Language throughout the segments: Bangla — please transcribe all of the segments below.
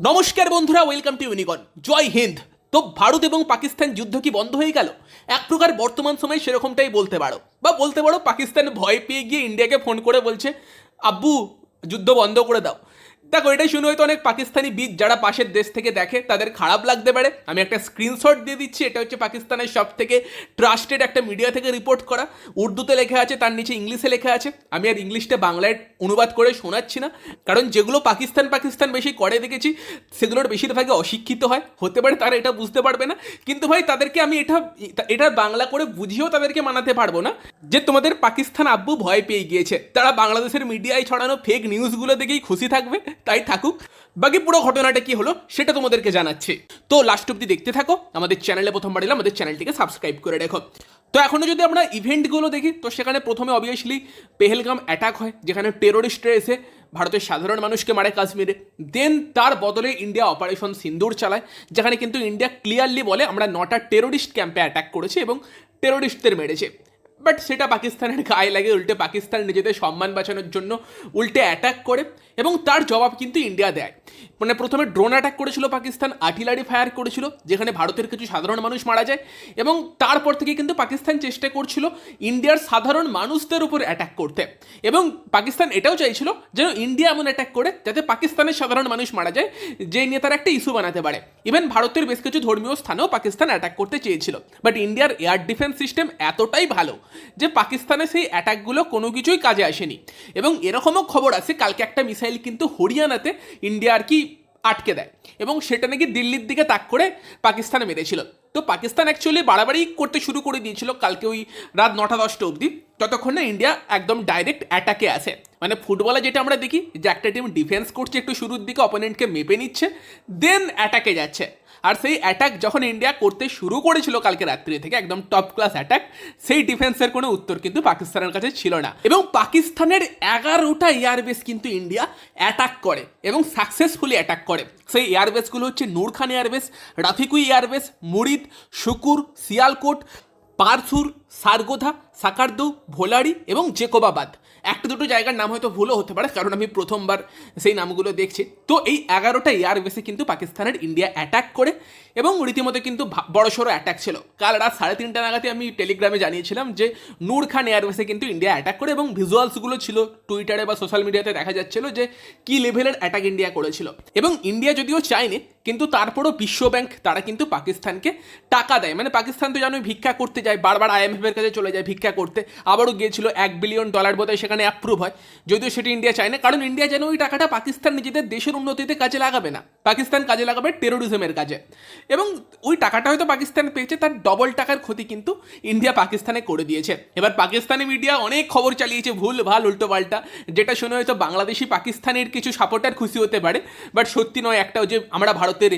নমস্কার বন্ধুরা ওয়েলকাম টু ইউনিকন জয় হিন্দ। তো ভারত এবং পাকিস্তান যুদ্ধ কি বন্ধ হয়ে গেল? এক প্রকার বর্তমান সময়ে সেরকমটাই বলতে পারো। বা বলতে পারো, পাকিস্তান ভয় পেয়ে গিয়ে ইন্ডিয়াকে ফোন করে বলছে, আব্বু, যুদ্ধ বন্ধ করে দাও। দেখো, এটাই শুনে হয়তো অনেক পাকিস্তানি বীজ যারা পাশের দেশ থেকে দেখে, তাদের খারাপ লাগতে পারে। আমি একটা স্ক্রিনশট দিয়ে দিচ্ছি, এটা হচ্ছে পাকিস্তানের সব থেকে ট্রাস্টেড একটা মিডিয়া থেকে রিপোর্ট করা। উর্দুতে লেখা আছে, তার নিচে ইংলিশে লেখা আছে। আমি আর ইংলিশটা বাংলায় অনুবাদ করে শোনাচ্ছি না, কারণ যেগুলো পাকিস্তান পাকিস্তান বেশি করে দেখেছি, সেগুলোর বেশিরভাগই অশিক্ষিত হয়। হতে পারে তারা এটা বুঝতে পারবে না, কিন্তু ভাই, তাদেরকে আমি এটা এটা বাংলা করে বুঝিয়েও তাদেরকে মানাতে পারব না। যে তোমাদের পাকিস্তান আব্বু ভয় পেয়ে গিয়েছে, তারা বাংলাদেশের মিডিয়ায় ছড়ানো ফেক নিউজগুলো দেখেই খুশি থাকবে। তাই থাকুক। বাকি পুরো ঘটনাটা কি হলো, সেটা তোমাদেরকে জানাচ্ছি। তো লাস্ট অব্দি দেখতে থাকো, আমাদের চ্যানেলে প্রথমবার এলে আমাদের চ্যানেলটিকে সাবস্ক্রাইব করে রেখো। তো এখনও যদি আমরা ইভেন্টগুলো দেখি, তো সেখানে প্রথমে অবভিয়াসলি পেহেলগাম অ্যাটাক হয়, যেখানে টেরোরিস্টরা এসে ভারতের সাধারণ মানুষকে মারে কাশ্মীরে। দেন তার বদলে ইন্ডিয়া অপারেশন সিন্দুর চালায়, যেখানে কিন্তু ইন্ডিয়া ক্লিয়ারলি বলে, আমরা নটা টেরোরিস্ট ক্যাম্পে অ্যাটাক করেছি এবং টেরোরিস্টদের মেরেছে। বাট সেটা পাকিস্তানের গায়ে লাগে, উল্টে পাকিস্তান নিজেদের সম্মান বাঁচানোর জন্য উল্টে অ্যাটাক করে এবং তার জবাব কিন্তু ইন্ডিয়া দেয়। মানে প্রথমে ড্রোন অ্যাটাক করেছিল পাকিস্তান আর্টিলারি ফায়ার করেছিল, যেখানে ভারতের কিছু সাধারণ মানুষ মারা যায়, এবং তারপর থেকে কিন্তু পাকিস্তান চেষ্টা করছিল ইন্ডিয়ার সাধারণ মানুষদের উপর অ্যাটাক করতে। এবং পাকিস্তান এটাও চাইছিল যেন ইন্ডিয়া এমন অ্যাটাক করে যাতে পাকিস্তানের সাধারণ মানুষ মারা যায়, যে নিয়ে তারা একটা ইস্যু বানাতে পারে। ইভেন ভারতের বেশ কিছু ধর্মীয় স্থানেও পাকিস্তান অ্যাটাক করতে চেয়েছিল। বাট ইন্ডিয়ার এয়ার ডিফেন্স সিস্টেম এতটাই ভালো যে পাকিস্তানে সেই অ্যাটাকগুলো কোনো কিছুই কাজে আসেনি। এবং এরকমও খবর আছে, কালকে একটা মিসাইল কিন্তু হরিয়ানাতে ইন্ডিয়া আর কি আটকে দেয় এবং সেটা নাকি দিল্লির দিকে তাক করে পাকিস্তানে মেরেছিল। তো পাকিস্তান অ্যাকচুয়ালি বাড়াবাড়ি করতে শুরু করে দিয়েছিল কালকে ওই রাত নটা দশটা অবধি। ততক্ষণ না ইন্ডিয়া একদম ডাইরেক্ট অ্যাটাকে আছে। মানে ফুটবলে যেটা আমরা দেখি যে একটা টিম ডিফেন্স করছে একটু শুরুর দিকে অপোনেন্টকে মেপে নিচ্ছে দেন অ্যাটাকে যাচ্ছে। আর সেই অ্যাটাক যখন ইন্ডিয়া করতে শুরু করেছিল কালকে রাত্রি থেকে, একদম টপ ক্লাস অ্যাটাক সেই ডিফেন্সের কোনো উত্তর কিন্তু পাকিস্তানের কাছে ছিল না। এবং পাকিস্তানের এগারোটা এয়ারবেস কিন্তু ইন্ডিয়া অ্যাটাক করে এবং সাকসেসফুলি অ্যাটাক করে। সেই এয়ারবেসগুলো হচ্ছে নূর খান এয়ারবেস রাফিকুই এয়ারবেস মুরিদ শুকুর সিয়ালকোট পারসুর সারগোধা, সাকারদু, ভোলারি এবং জেকোবাবাদ। একটা দুটো জায়গার নাম হয়তো ভুলও হতে পারে, কারণ আমি প্রথমবার সেই নামগুলো দেখছি। তো এই এগারোটা এয়ারবেসে কিন্তু পাকিস্তানের ইন্ডিয়া অ্যাটাক করে এবং রীতিমতো কিন্তু বড়সড় অ্যাটাক ছিল। কাল রাত সাড়ে তিনটা নাগাদে আমি টেলিগ্রামে জানিয়েছিলাম যে নূর খান এয়ারবেসে কিন্তু ইন্ডিয়া অ্যাটাক করে এবং ভিজুয়ালসগুলো ছিল। টুইটারে বা সোশ্যাল মিডিয়াতে দেখা যাচ্ছিল যে কি লেভেলের অ্যাটাক ইন্ডিয়া করেছিল। এবং ইন্ডিয়া যদিও চায়নি, কিন্তু তারপরও বিশ্ব ব্যাংক তারা কিন্তু পাকিস্তানকে টাকা দেয়। মানে পাকিস্তান তো জানোই ভিক্ষা করতে যায়, বারবার আইএমএফ এর কাছে চলে যায় ভিক্ষা করতে। আবারও গিয়েছিল এক বিলিয়ন ডলার বোধহয় সেখানে অ্যাপ্রুভ হয়। যদিও সেটি ইন্ডিয়া চায় না, কারণ ইন্ডিয়া যেন ওই টাকাটা পাকিস্তান নিজেদের দেশের উন্নতিতে কাজে লাগাবে না। পাকিস্তান কাজে লাগাবে টেরোরিজমের কাজে। এবং ওই টাকাটা হয়তো পাকিস্তান পেয়েছে, তার ডবল টাকার ক্ষতি কিন্তু ইন্ডিয়া পাকিস্তানে করে দিয়েছে। এবার পাকিস্তানি মিডিয়া অনেক খবর চালিয়েছে, ভুল, ভালো, উল্টো, পাল্টা। যেটা শুনে হয়তো বাংলাদেশি পাকিস্তানের কিছু সাপোর্টার খুশি হতে পারে। বাট সত্যি নয় একটাও যে আমরা ভারতের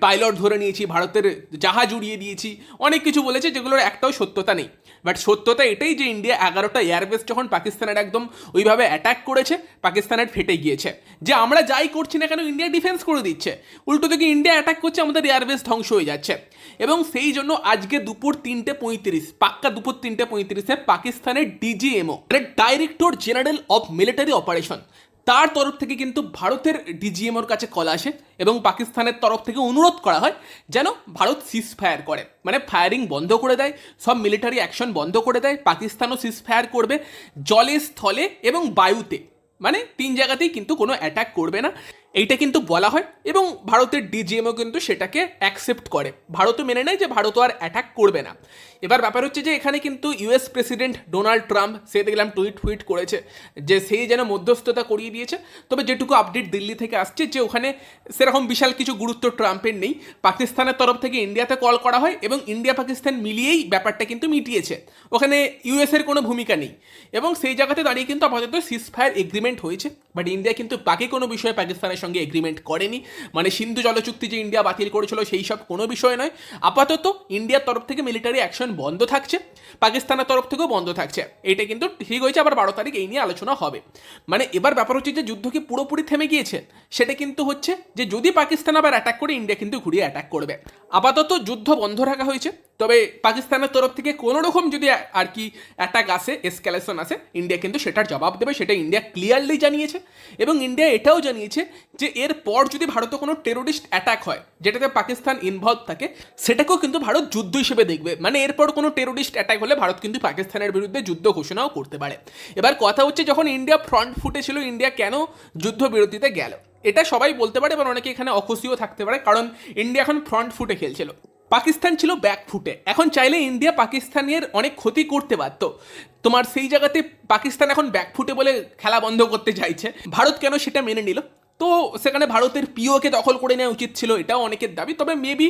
পাইলট ধরে নিয়েছি, ভারতের জাহাজ উড়িয়ে দিয়েছি। অনেক কিছু বলেছে, যেগুলোর একটাও সত্যতা নেই। বাট সত্যতা এটাই যে ইন্ডিয়া এগারোটা এয়ারবেস যখন পাকিস্তানের একদম ওইভাবে অ্যাটাক করেছে, পাকিস্তানের ফেটে গিয়েছে। যে আমরা যাই করছি না কেন ইন্ডিয়া ডিফেন্স করে দিচ্ছে। উল্টো থেকে ইন্ডিয়া অ্যাটাক করছে, আমাদের এয়ারবেস ধ্বংস হয়ে যাচ্ছে। এবং সেই জন্য আজকে দুপুর তিনটে পঁয়ত্রিশ, পাক্কা দুপুর তিনটে পঁয়ত্রিশে পাকিস্তানের DGMO director general of military operation তার তরফ থেকে কিন্তু ভারতের ডিজিএমওর কাছে কল আসে এবং পাকিস্তানের তরফ থেকে অনুরোধ করা হয় যেন ভারত সিস ফায়ার করে। মানে ফায়ারিং বন্ধ করে দেয়, সব মিলিটারি অ্যাকশন বন্ধ করে দেয়, পাকিস্তানও সিস ফায়ার করবে, জলে, স্থলে এবং বায়ুতে। মানে তিন জায়গাতেই কিন্তু কোনো অ্যাটাক করবে না। এইটা কিন্তু বলা হয় এবং ভারতের ডিজিএমও কিন্তু সেটাকে অ্যাকসেপ্ট করে। ভারতও মেনে নেয় যে ভারতও আর অ্যাটাক করবে না। এবার ব্যাপার হচ্ছে যে এখানে কিন্তু ইউএস প্রেসিডেন্ট ডোনাল্ড ট্রাম্প সে দেখলাম টুইট টুইট করেছে যে সেই যেন মধ্যস্থতা করিয়ে দিয়েছে। তবে যেটুকু আপডেট দিল্লি থেকে আসছে যে ওখানে সেরকম বিশাল কিছু গুরুত্ব ট্রাম্পের নেই। পাকিস্তানের তরফ থেকে ইন্ডিয়াতে কল করা হয় এবং ইন্ডিয়া পাকিস্তান মিলিয়েই ব্যাপারটা কিন্তু মিটিয়েছে। ওখানে ইউএসের কোনো ভূমিকা নেই এবং সেই জায়গাতে দাঁড়িয়ে কিন্তু আপাতত সিজ ফায়ার এগ্রিমেন্ট হয়েছে। বাট ইন্ডিয়া কিন্তু বাকি কোনো বিষয়ে পাকিস্তানের সঙ্গে এগ্রিমেন্ট করেনি। মানে সিন্ধু জলচুক্তি যে ইন্ডিয়া বাতিল করেছিল সেই সব কোনো বিষয় নয়। আপাতত ইন্ডিয়ার তরফ থেকে মিলিটারি অ্যাকশন বন্ধ থাকছে। পাকিস্তানের তরফ থেকেও বন্ধ থাকছে। এটা কিন্তু ঠিক হয়েছে, আবার বারো তারিখ এই নিয়ে আলোচনা হবে। মানে এবার ব্যাপার হচ্ছে যে যুদ্ধ কি পুরোপুরি থেমে গিয়েছে? সেটা কিন্তু হচ্ছে যে যদি পাকিস্তান আবার অ্যাটাক করে ইন্ডিয়া কিন্তু ঘুরিয়ে অ্যাটাক করবে। আপাতত যুদ্ধ বন্ধ রাখা হয়েছে। তবে পাকিস্তানের তরফ থেকে কোনো রকম যদি আর কি অ্যাটাক আসে এসক্যালেশন আসে ইন্ডিয়া কিন্তু সেটার জবাব দেবে, সেটা ইন্ডিয়া ক্লিয়ারলি জানিয়েছে। এবং ইন্ডিয়া এটাও জানিয়েছে যে এর পর যদি ভারতে কোনো টেরোরিস্ট অ্যাটাক হয়, যেটাতে পাকিস্তান ইনভলভ থাকে, সেটাকেও কিন্তু ভারত যুদ্ধ হিসেবে দেখবে। মানে এরপর কোনো টেরোরিস্ট অ্যাটাক হলে ভারত কিন্তু পাকিস্তানের বিরুদ্ধে যুদ্ধ ঘোষণাও করতে পারে। এবার কথা হচ্ছে যখন ইন্ডিয়া ফ্রন্ট ফুটে ছিল ইন্ডিয়া কেন যুদ্ধ বিরতিতে গেল? এটা সবাই বলতে পারে, এবার অনেকে এখানে অখুশিও থাকতে পারে, কারণ ইন্ডিয়া এখন ফ্রন্ট ফুটে খেলছিল। পাকিস্তান ছিল ব্যাকফুটে এখন চাইলে ইন্ডিয়া পাকিস্তানের অনেক ক্ষতি করতে পারত তোমার সেই জায়গাতে পাকিস্তান এখন ব্যাকফুটে বলে খেলা বন্ধ করতে চাইছে। ভারত কেন সেটা মেনে নিল? তো সেখানে ভারতের পিওকে দখল করে নেওয়া উচিত ছিল, এটাও অনেকের দাবি। তবে মেবি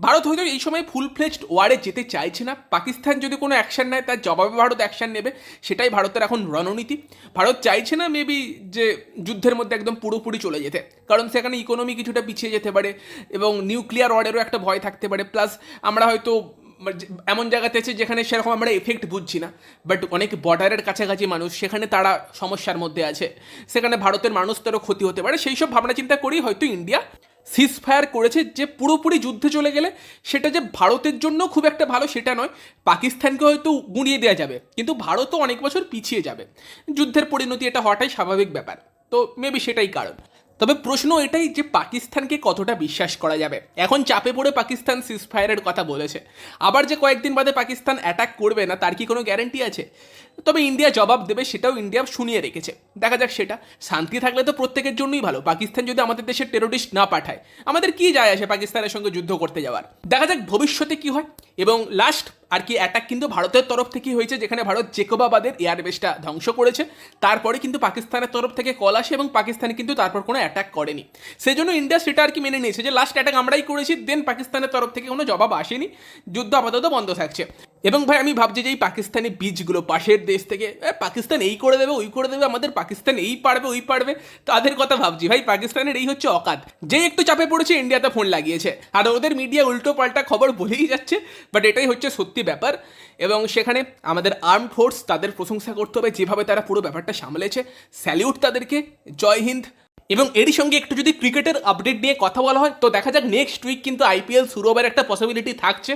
ভারত হয়তো এই সময় ফুল ফ্লেজড ওয়ারে যেতে চাইছে না। পাকিস্তান যদি কোনো অ্যাকশন নেয়, তার জবাবে ভারত অ্যাকশন নেবে, সেটাই ভারতের এখন রণনীতি। ভারত চাইছে না মেবি যে যুদ্ধের মধ্যে একদম পুরোপুরি চলে যেতে। কারণ সেখানে ইকোনমি কিছুটা পিছিয়ে যেতে পারে এবং নিউক্লিয়ার ওয়ার্ডেরও একটা ভয় থাকতে পারে। প্লাস আমরা হয়তো এমন জায়গাতে আছে যেখানে সেরকম আমরা এফেক্ট বুঝছি না বাট অনেক বর্ডারের কাছাকাছি মানুষ, সেখানে তারা সমস্যার মধ্যে আছে। সেখানে ভারতের মানুষদেরও ক্ষতি হতে পারে সেই সব ভাবনা চিন্তা করেই হয়তো ইন্ডিয়া সিজ ফায়ার করেছে যে পুরোপুরি যুদ্ধে চলে গেলে সেটা যে ভারতের জন্য খুব একটা ভালো সেটা নয়, পাকিস্তানকে হয়তো গুঁড়িয়ে দেওয়া যাবে, কিন্তু ভারতও অনেক বছর পিছিয়ে যাবে। যুদ্ধের পরিণতি এটা হওয়াটাই স্বাভাবিক ব্যাপার, তো মেবি সেটাই কারণ। তবে প্রশ্ন এটাই যে পাকিস্তানকে কতটা বিশ্বাস করা যাবে। এখন চাপে পড়ে পাকিস্তান সিজফায়ারের কথা বলেছে। আবার যে কয়েকদিন বাদে পাকিস্তান অ্যাটাক করবে না, তার কি কোনো গ্যারেন্টি আছে? তবে ইন্ডিয়া জবাব দেবে, সেটাও ইন্ডিয়া শুনিয়ে রেখেছে। দেখা যাক সেটা। শান্তি থাকলে তো প্রত্যেকের জন্যই ভালো। পাকিস্তান যদি আমাদের দেশে টেরোরিস্ট না পাঠায়, আমাদের কি যায় আসে পাকিস্তানের সঙ্গে যুদ্ধ করতে যাওয়ার? দেখা যাক ভবিষ্যতে কি হয়। এবং লাস্ট আর কি অ্যাটাক কিন্তু ভারতের তরফ থেকেই হয়েছে, যেখানে ভারত জেকোবাবাদের এয়ারবেসটা ধ্বংস করেছে। তারপরে কিন্তু পাকিস্তানের তরফ থেকে কল আসে এবং পাকিস্তান কিন্তু তারপর কোনো অ্যাটাক করেনি। সেই জন্য ইন্ডিয়া সেটা আর কি মেনে নিয়েছে যে লাস্ট অ্যাটাক আমরাই করেছি দেন পাকিস্তানের তরফ থেকে কোনো জবাব আসেনি। যুদ্ধ আপাতত বন্ধ থাকছে। এবং ভাই, আমি ভাবছি যে এই পাকিস্তানি বীজগুলো পাশের দেশ থেকে পাকিস্তান এই করে দেবে, ওই করে দেবে, আমাদের পাকিস্তান এই পারবে, ওই পারবে তাদের কথা ভাবছি। ভাই, পাকিস্তানের এই হচ্ছে অকাত। যে একটু চাপে পড়েছে, ইন্ডিয়াতে ফোন লাগিয়েছে। আর ওদের মিডিয়া উল্টো পাল্টা খবর বলেই যাচ্ছে বাট এটাই হচ্ছে সত্যি ব্যাপার। এবং সেখানে আমাদের আর্ম ফোর্স তাদের প্রশংসা করতে হবে, যেভাবে তারা পুরো ব্যাপারটা সামলেছে। স্যালিউট তাদেরকে। জয় হিন্দ। এবং এরই সঙ্গে একটু যদি ক্রিকেটের আপডেট নিয়ে কথা বলা হয়, তো দেখা যাক নেক্সট উইক কিন্তু আইপিএল শুরু হবার একটা পসিবিলিটি থাকছে।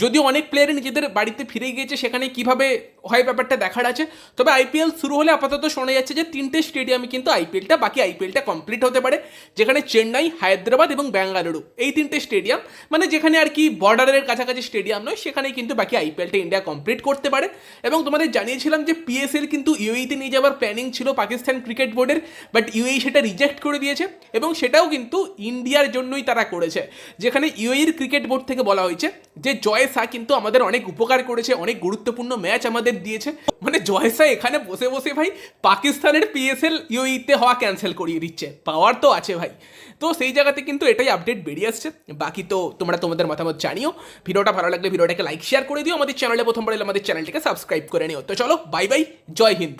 যদিও অনেক প্লেয়ারই নিজেদের বাড়িতে ফিরে গিয়েছে, সেখানে কীভাবে হয় ব্যাপারটা দেখার আছে। তবে আইপিএল শুরু হলে আপাতত শোনা যাচ্ছে যে তিনটে স্টেডিয়ামে কিন্তু আইপিএলটা বাকি আইপিএলটা কমপ্লিট হতে পারে, যেখানে চেন্নাই, হায়দ্রাবাদ এবং ব্যাঙ্গালুরু, এই তিনটে স্টেডিয়াম। মানে যেখানে আর কি বর্ডারের কাছাকাছি স্টেডিয়াম নয়, সেখানেই কিন্তু বাকি আইপিএলটা ইন্ডিয়া কমপ্লিট করতে পারে। এবং তোমাদের জানিয়েছিলাম যে পিএসএল কিন্তু ইউএইতে নিয়ে যাওয়ার প্ল্যানিং ছিল পাকিস্তান ক্রিকেট বোর্ডের, বাট ইউএই সেটা রিজেক্ট করে দিয়েছে এবং সেটাও কিন্তু ইন্ডিয়ার জন্যই তারা করেছে। যেখানে ইউএইর ক্রিকেট বোর্ড থেকে বলা হয়েছে যে জয় শাহ কিন্তু আমাদের অনেক উপকার করেছে, অনেক গুরুত্বপূর্ণ ম্যাচ আমাদের দিয়েছে। মানে জয়সা এখানে বসে বসে ভাই পাকিস্তানের পিএসএল ইউইতে হওয়া ক্যান্সেল করিয়ে দিচ্ছে। পাওয়ার তো আছে ভাই। তো সেই জায়গাতে কিন্তু এটাই আপডেট বেরিয়ে আসছে। বাকি তো তোমরা তোমাদের মতামত জানিও। ভিডিওটা ভালো লাগলে ভিডিওটাকে লাইক শেয়ার করে দিও। আমাদের চ্যানেলে প্রথমবার এলে আমাদের চ্যানেলটিকে সাবস্ক্রাইব করে নিও। তো চলো বাই বাই জয় হিন্দ।